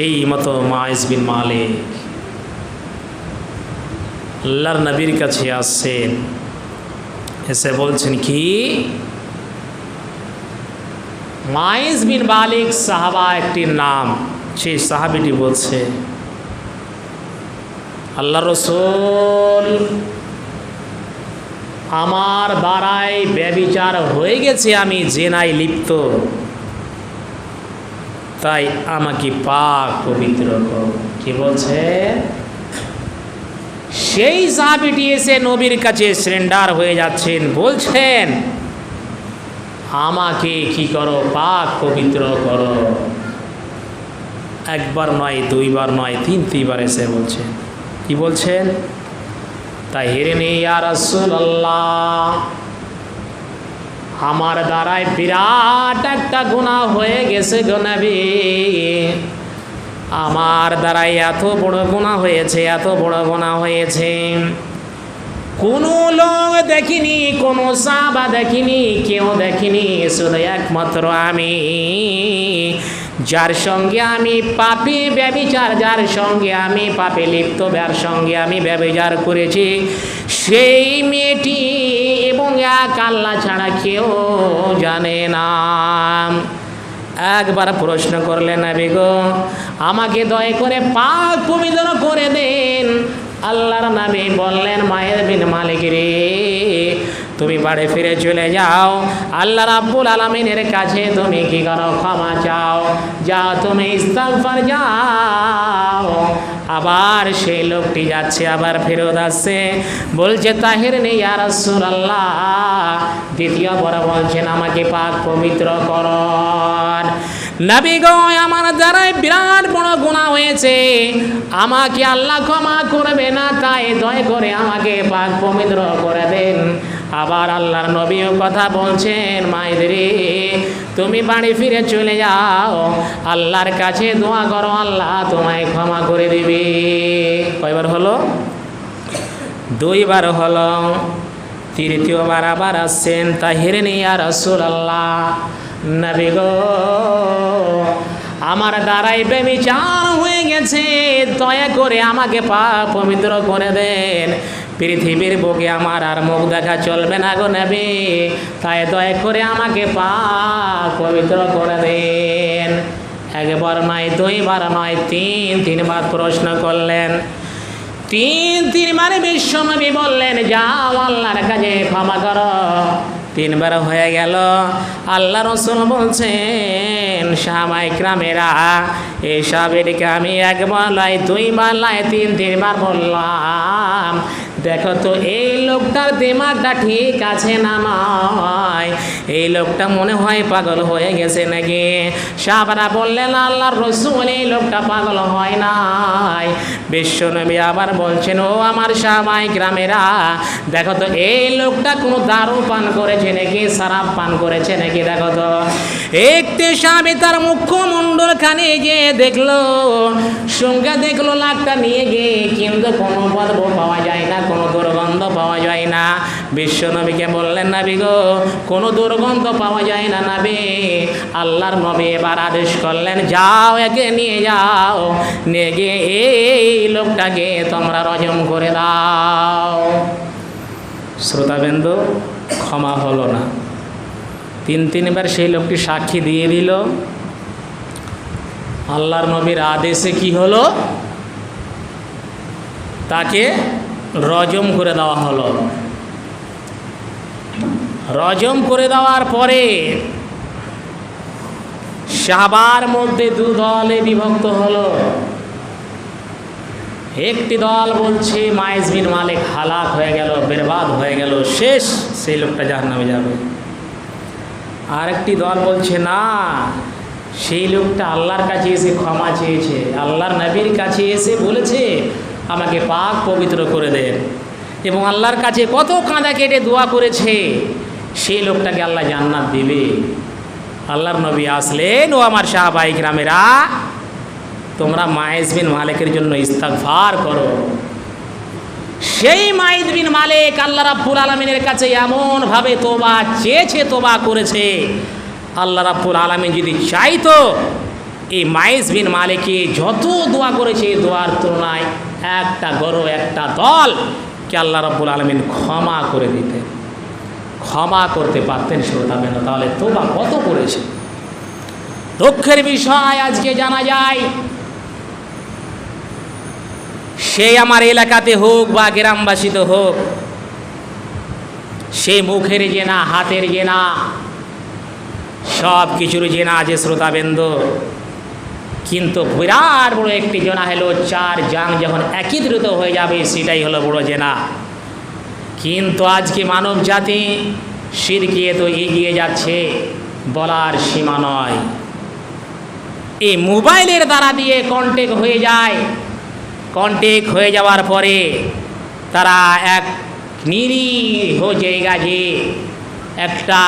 সেই মতো মাইজ বিন মালিক। আল্লাহর নবীর কাছে আসছেন। এসে বলছেন, কি? মাইজ বিন মালিক সাহাবা একটি নাম। সেই সাহাবিটি বলছে, আল্লাহ রসুল, আমার দ্বারাই ব্যবিচার হয়ে গেছে, আমি জেনাই লিপ্ত। তাই আমাকে পাক পবিত্র কি বলছে? সেই সাহাবিটি এসে নবীর কাছে সিলিন্ডার হয়ে যাচ্ছেন। বলছেন, আমাকে কি করো? পাক পবিত্র করো। একবার নয়, দুইবার নয়, তিন, তিনবার এসে বলছেন কি বলছেন? তাই হেরে নেই আর আল্লাহ আমার দ্বারায় বিরাট একটা গুণা হয়ে গেছে গোনাবি আমার দ্বারাই এত বড় গুণা হয়েছে, এত বড় গুণা হয়েছে। কোনো লোক দেখিনি, কোনো সাবা দেখিনি, কেউ দেখিনি, শুধু একমাত্র আমি। যার সঙ্গে আমি পাপি ব্যবিচার, যার সঙ্গে আমি পাপে লিপ্ত, যার সঙ্গে আমি ব্যবিচার করেছি সেই মেয়েটি এবং এক আল্লাহ ছাড়া কেউ জানে না। একবার প্রশ্ন করলেন নবী গো, আমাকে দয়া করে পাক পবিত্র করে দেন। আল্লাহর নবী বললেন, মায়ের বিন মালিক রে, তুমি বাড়ি ফিরে চলে যাও। আল্লাহ রাব্বুল আলমিনের কাছে তুমি কি করো ক্ষমা চাও? যাও, তুমি ইস্তাগফার যাও। আবার সেই লোকটি যাচ্ছে, আবার ফেরত আসছে। বলছে, তাহের নেই আর আল্লাহ দ্বিতীয় বড় বলছেন, আমাকে পাক পবিত্র করন নবী আমার দ্বারাই বিরাট বড় গুণা হয়েছে। আমাকে আল্লাহ ক্ষমা করবে না, তাই দয় করে আমাকে পাক পবিত্র করে দেন। আবার আল্লাহর নবীও কথা বলছেন মাইদরে তুমি বাড়ি ফিরে চলে যাও। আল্লাহর কাছে দোয়া করো, আল্লাহ তোমায় ক্ষমা করে দিবে। কয়বার হলো? দুইবার হলো। তৃতীয়বার আবার আসছেন তাহিরে নেই আর রসুল আল্লাহ নবী গো, আমার দ্বারাই বেবিচার হয়ে গেছে। দয়া করে আমাকে পা পবিত্র করে দেন। পৃথিবীর বুকে আমার আর মুখ দেখা চলবে না গো নেবে। তাই দয়া করে আমাকে পা পবিত্র করে দেন। একবার নয়, দুইবার নয়, তিন, তিনবার প্রশ্ন করলেন। তিন, তিনবার বিশ্বনবী বললেন, যাও আল্লাহর কাছে ক্ষমা করো। তিনবার হয়ে গেল। আল্লাহ রসুল বলছেন সামাই গ্রামেরা এদিকে আমি একবার লাই দুইবার লাই তিন, তিনবার বললাম দেখো তো, এই লোকটার দিমাগটা ঠিক আছে না নয় এই লোকটা মনে হয় পাগল হয়ে গেছে নাকি? সাহাবারা বললেন, আল্লাহর রসুল, এই লোকটা পাগল হয় নাই। বিশ্বনবী আবার বলছেন, ও আমার সামাই গ্রামেরা, দেখো তো, এই লোকটা কোনো দারু পান করেছে নাকি, সারাপ পান করেছে নাকি, দেখো তো? একটি স্বামী তার মুখ্যমণ্ডল খানে গিয়ে দেখল, সঙ্গে দেখল লাখটা নিয়ে গিয়ে কিন্তু কোনো পর্ব পাওয়া যায় না। কোনো দুর্গন্ধ পাওয়া যায় না। বিশ্বনবীকে বললেন, নাবি গো, কোনো দুর্গন্ধ পাওয়া যায় না নাবি। আল্লাহর নবী এবার আদেশ করলেন, যাও একে নিয়ে যাও। নিয়ে গিয়ে এই লোকটাকে তোমরা রজম করে দাও। শ্রোতাবেন্দ্র ক্ষমা হলো না। তিন তিনবার সেই লোকটি সাক্ষী দিয়ে দিল। আল্লাহর নবীর আদেশে কি হলো? তাকে রজম করে দেওয়া হলো। রজম করে দেওয়ার পরে সাবার মধ্যে দু দলে বিভক্ত হলো। একটি দল বলছে মাইজ মালিক হালাক হয়ে গেল, বেরবাদ হয়ে গেল, শেষ, সেই লোকটা যার নামে যাবে। আরেকটি দল বলছে, না, সেই লোকটা আল্লাহর কাছে এসে ক্ষমা চেয়েছে, আল্লাহর নবীর কাছে এসে বলেছে আমাকে পাক পবিত্র করে দেন। এবং আল্লাহর কাছে কত কাঁদা কেটে দোয়া করেছে সেই লোকটাকে আল্লাহ জান্নাত দিবে। আল্লাহর নবী আসলেন, ও আমার শাহবাই গ্রামেরা, তোমরা মায়েজ বিন মালিকের জন্য ইস্তাগফার করো। সেই মাইদ বিন মালিক আল্লাহ রাব্বুল আলমিনের কাছে এমনভাবে তোবা চেয়েছে, তোবা করেছে। আল্লাহ রাব্বুল আলমিন যদি চাইতো, এই মাইস বিন মালিকে যত দোয়া করেছে দোয়ার তুলনায় একটা গরু, একটা দল। কে আল্লাহ রব্বুল আলমিন ক্ষমা করে দিতেন। ক্ষমা করতে পারতেন শ্রোতা শ্রোতাবেন তাহলে তোবা কত করেছে? দুঃখের বিষয় আজকে জানা যায়, সে আমার এলাকাতে হোক বা গ্রামবাসীতে হোক, সে মুখের জেনা, হাতের জেনা সব কিছুর জেনা আছে শ্রোতাবেন্দ কিন্তু বিরাট বড় একটি জেনা হলো, চার জাং যখন একত্রিত হয়ে যাবে, সেটাই হলো বড় জেনা। কিন্তু আজকে মানব জাতি সিরকিয়ে তো এগিয়ে যাচ্ছে, বলার সীমা নয়। এই মোবাইলের দ্বারা দিয়ে কন্টেক্ট হয়ে যায়। কন্টেক্ট হয়ে যাওয়ার পরে তারা এক নিরীহ জায়গা যে একটা